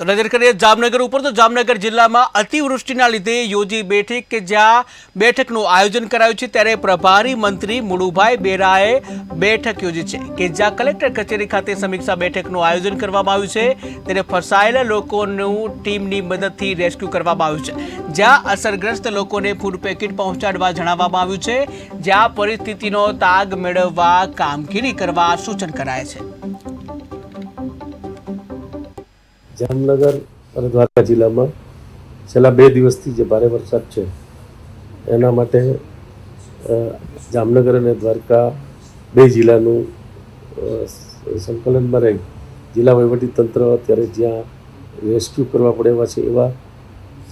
તો નજર કરીએ જામનગર ઉપર, તો જામનગર જિલ્લામાં અતિવૃષ્ટિના લીધે યોજી બેઠક કે જ્યાં બેઠકનું આયોજન કરાયું છે, ત્યારે પ્રભારી મંત્રી મુળુભાઈ બેરાએ બેઠક યોજી છે કે જ્યાં કલેક્ટર કચેરી ખાતે સમીક્ષા બેઠકનું આયોજન કરવામાં આવ્યું છે ત્યારે ફસાયેલા લોકોનું ટીમની મદદથી રેસ્ક્યુ કરવામાં આવ્યું છે. જ્યાં અસરગ્રસ્ત લોકોને ફૂડ પેકેટ પહોંચાડવા જણાવવામાં આવ્યું છે, જ્યાં પરિસ્થિતિનો તાગ મેળવવા કામગીરી કરવા સૂચન કરાય છે. જામનગર અને દ્વારકા જિલ્લામાં છેલ્લા બે દિવસથી જે ભારે વરસાદ છે, એના માટે જામનગર અને દ્વારકા બે જિલ્લાનું સંકલનમાં રહી. જિલ્લા વહીવટીતંત્ર અત્યારે જ્યાં રેસ્ક્યુ કરવા પડે એવા છે, એવા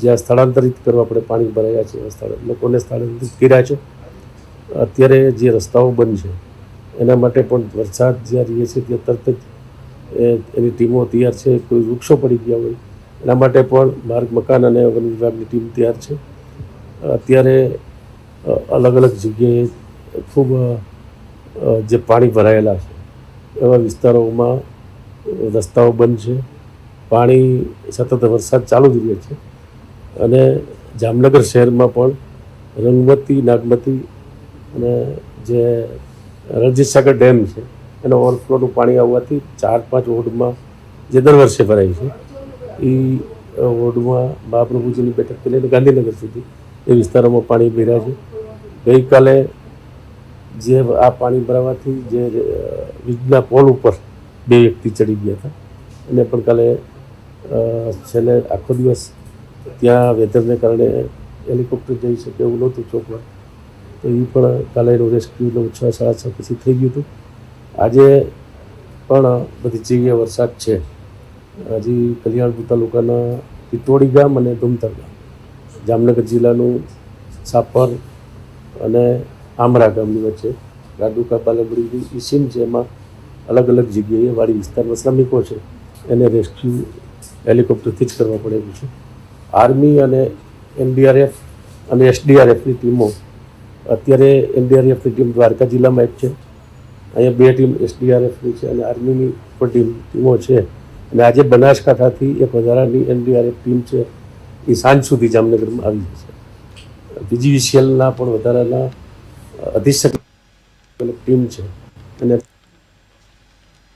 જ્યાં સ્થળાંતરિત કરવા પડે, પાણી ભરાયા છે, એવા સ્થળ, લોકોને સ્થળાંતરિત કર્યા છે. અત્યારે જે રસ્તાઓ બંધ છે, એના માટે પણ વરસાદ જ્યાં રહીએ છે ત્યાં તરત જ એની ટીમો તૈયાર છે, કોઈ વૃક્ષો પડી ગયા હોય, એના માટે પણ માર્ગ, મકાન અને વન વિભાગની ટીમ તૈયાર છે. અત્યારે અલગ અલગ જગ્યાએ ખૂબ જે પાણી ભરાયેલા છે, એવા વિસ્તારોમાં રસ્તાઓ બંધ છે. પાણી સતત વરસાદ ચાલુ જ રહે છે અને જામનગર શહેરમાં પણ રંગમતી, નાગમતી અને જે રણજીત સાગર ડેમ છે એનો ઓવરફ્લોનું પાણી આવવાથી ચાર પાંચ વોર્ડમાં જે દર વર્ષે ભરાય છે એ વોર્ડમાં મહાપ્રભુજીની બેઠકથી લઈને ગાંધીનગર સુધી એ વિસ્તારોમાં પાણી ભર્યા છે. ગઈકાલે જે આ પાણી ભરાવાથી જે વીજના પોલ ઉપર બે વ્યક્તિ ચડી ગયા હતા. એને પણ કાલે છેલ્લે આખો દિવસ ત્યાં વેધરને કારણે હેલિકોપ્ટર જઈ શકે એવું નહોતું ચોકમાં. તો એ પણ કાલે એનું રેસ્ક્યુ છ સાડા છ પછી થઈ ગયું હતું. આજે પણ બધી જગ્યાએ વરસાદ છે. હજી કલ્યાણપુર તાલુકાના પિત્તોડી ગામ અને ધુમતર ગામ, જામનગર જિલ્લાનું સાપર અને આમરા ગામની વચ્ચે ગાડુકા બાલેબડી ઈસીમ છે, એમાં અલગ અલગ જગ્યાએ વાડી વિસ્તારમાં શ્રમિકો છે. એને રેસ્ક્યુ હેલિકોપ્ટરથી જ કરવા પડે છે. આર્મી અને એનડીઆરએફ અને એસડીઆરએફની ટીમો અત્યારે એનડીઆરએફની ટીમ દ્વારકા જિલ્લામાં એક છે. અહીંયા બે ટીમ એસડીઆરએફની છે અને આર્મીની પણ ટીમ, ટીમો છે. અને આજે બનાસકાંઠાથી એક વધારાની એનડીઆરએફ ટીમ છે, એ સાંજ સુધી જામનગરમાં આવી જશે. પીજીવીસીએલના પણ વધારાના અધિક્ષક ટીમ છે. અને